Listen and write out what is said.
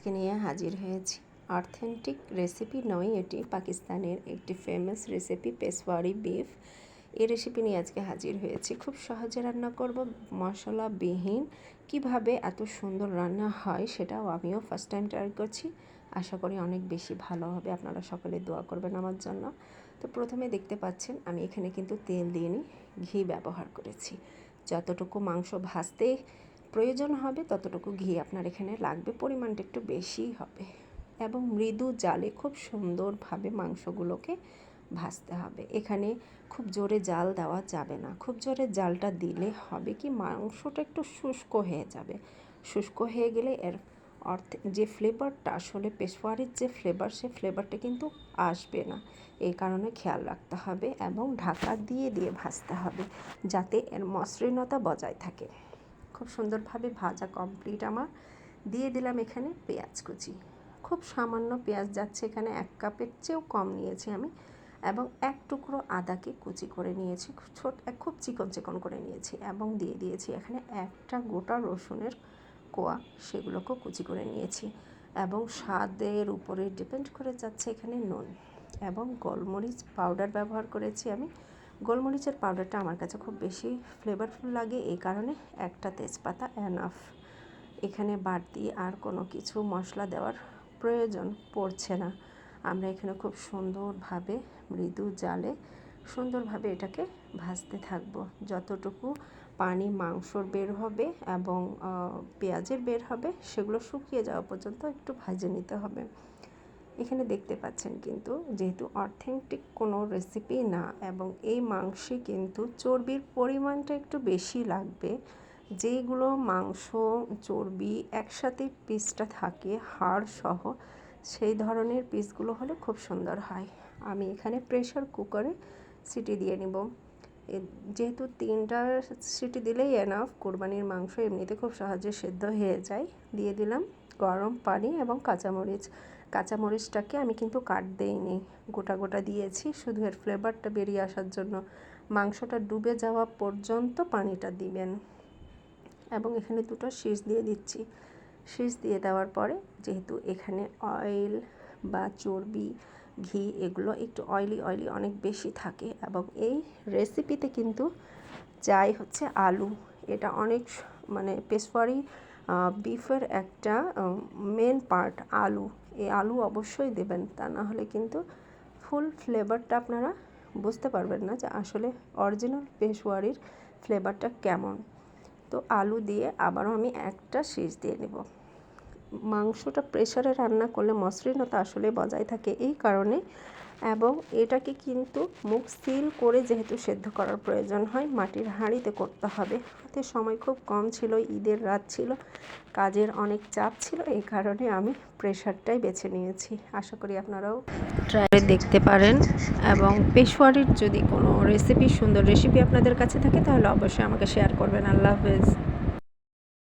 আজকে নিয়ে হাজির হয়েছি। অথেন্টিক রেসিপি নয়, এটি পাকিস্তানের একটি ফেমাস রেসিপি পেসওয়ারি বিফ এই রেসিপি নিয়ে আজকে হাজির হয়েছি। খুব সহজে রান্না করব, মশলাবিহীন। কীভাবে এত সুন্দর রান্না হয় সেটাও আমিও ফার্স্ট টাইম ট্রাই করছি। আশা করি অনেক বেশি ভালো হবে। আপনারা সকলে দোয়া করবেন আমার জন্য। তো প্রথমে দেখতে পাচ্ছেন, আমি এখানে কিন্তু তেল দিয়ে ঘি ব্যবহার করেছি। যতটুকু মাংস ভাজতে প্রয়োজন হবে, ততটুকু ঘি আপনার এখানে লাগবে, পরিমাণটা একটু বেশিই হবে। এবং মৃদু জালে খুব সুন্দরভাবে মাংসগুলোকে ভাজতে হবে। এখানে খুব জোরে জাল দেওয়া যাবে না। খুব জোরে জালটা দিলে হবে কি, মাংসটা একটু শুষ্ক হয়ে যাবে। শুষ্ক হয়ে গেলে এর অর্থে, যে ফ্লেভারটা আসলে পেশোয়ারির যে ফ্লেভার সে ফ্লেভারটা কিন্তু আসবে না। এই কারণে খেয়াল রাখতে হবে এবং ঢাকা দিয়ে দিয়ে ভাজতে হবে, যাতে এর মসৃণতা বজায় থাকে। খুব সুন্দরভাবে ভাজা কমপ্লিট আমার। দিয়ে দিলাম এখানে পেঁয়াজ কুচি। খুব সামান্য পেঁয়াজ যাচ্ছে এখানে, এক কাপের চেয়েও কম নিয়েছি আমি। এবং এক টুকরো আদাকে কুচি করে নিয়েছি, ছোট, খুব চিকন চিকন করে নিয়েছি। এবং দিয়ে দিয়েছি এখানে একটা গোটা রসুনের কোয়া, সেগুলোকেও কুচি করে নিয়েছি। এবং স্বাদের উপরে ডিপেন্ড করে যাচ্ছে এখানে নুন। এবং গোলমরিচ পাউডার ব্যবহার করেছি আমি। গোলমরিচের পাউডারটা আমার কাছে খুব বেশি ফ্লেভারফুল লাগে, এই কারণে একটা তেজপাতা অ্যানাফ এখানে বাড়তি আর কোনো কিছু মশলা দেওয়ার প্রয়োজন পড়ছে না। আমরা এখানে খুব সুন্দরভাবে মৃদু জালে সুন্দরভাবে এটাকে ভাজতে থাকব। যতটুকু পানি, মাংসর বের হবে এবং পেঁয়াজের বের হবে, সেগুলো শুকিয়ে যাওয়া পর্যন্ত একটু ভাজে নিতে হবে। এখানে দেখতে পাচ্ছেন কিন্তু যেহেতু অথেন্টিক কোনো রেসিপি না এবং এই মাংসে কিন্তু চর্বির পরিমাণটা একটু বেশি লাগবে যেগুলো মাংস, চর্বি একসাথে পিসটা থাকে, হাড় সহ, সেই ধরনের পিসগুলো হলে খুব সুন্দর হয়। আমি এখানে প্রেশার কুকারে সিটি দিয়ে নিব। যেহেতু তিনটা সিটি দিলেই এনাফ কোরবানির মাংস এমনিতে খুব সহজে সেদ্ধ হয়ে যায়। দিয়ে দিলাম গরম পানি এবং কাঁচামরিচ। কাঁচামরিচটাকে আমি কিন্তু কাট দেইনি, গোটা গোটা দিয়েছি, শুধু এর ফ্লেভারটা বেরিয়ে আসার জন্য। মাংসটা ডুবে যাওয়া পর্যন্ত পানিটা দিবেন। এবং এখানে দুটো শীষ দিয়ে দিচ্ছি। শীষ দিয়ে দেওয়ার পরে যেহেতু এখানে অয়েল বা চর্বি ঘি এগুলো একটু অয়েলি অয়েলি অনেক বেশি থাকে এবং এই রেসিপিতে কিন্তু চাই হচ্ছে আলু। এটা অনেক মানে পেশোয়ারি বিফের একটা মেন পার্ট আলু। এই আলু অবশ্যই দেবেন, তা না হলে কিন্তু ফুল ফ্লেভারটা আপনারা বুঝতে পারবেন না যে আসলে অরিজিনাল পেশোয়ারির ফ্লেভারটা কেমন। তো আলু দিয়ে আবারও আমি একটা শীষ দিয়ে নেব। মাংসটা প্রেশারে রান্না করলে মসৃণতা আসলে বজায় থাকে এই কারণে। এবং এটাকে কিন্তু মুখ সিল করে যেহেতু সেদ্ধ করার প্রয়োজন হয়, মাটির হাঁড়িতে করতে হবে। হাতে সময় খুব কম ছিল, ঈদের রাত ছিল, কাজের অনেক চাপ ছিল, এই কারণে আমি প্রেশারটাই বেছে নিয়েছি। আশা করি আপনারাও ট্রাই দেখতে পারেন। এবং পেশোয়ারির যদি কোনো রেসিপি, সুন্দর রেসিপি আপনাদের কাছে থাকে, তাহলে অবশ্যই আমাকে শেয়ার করবেন। আল্লাহ হাফেজ।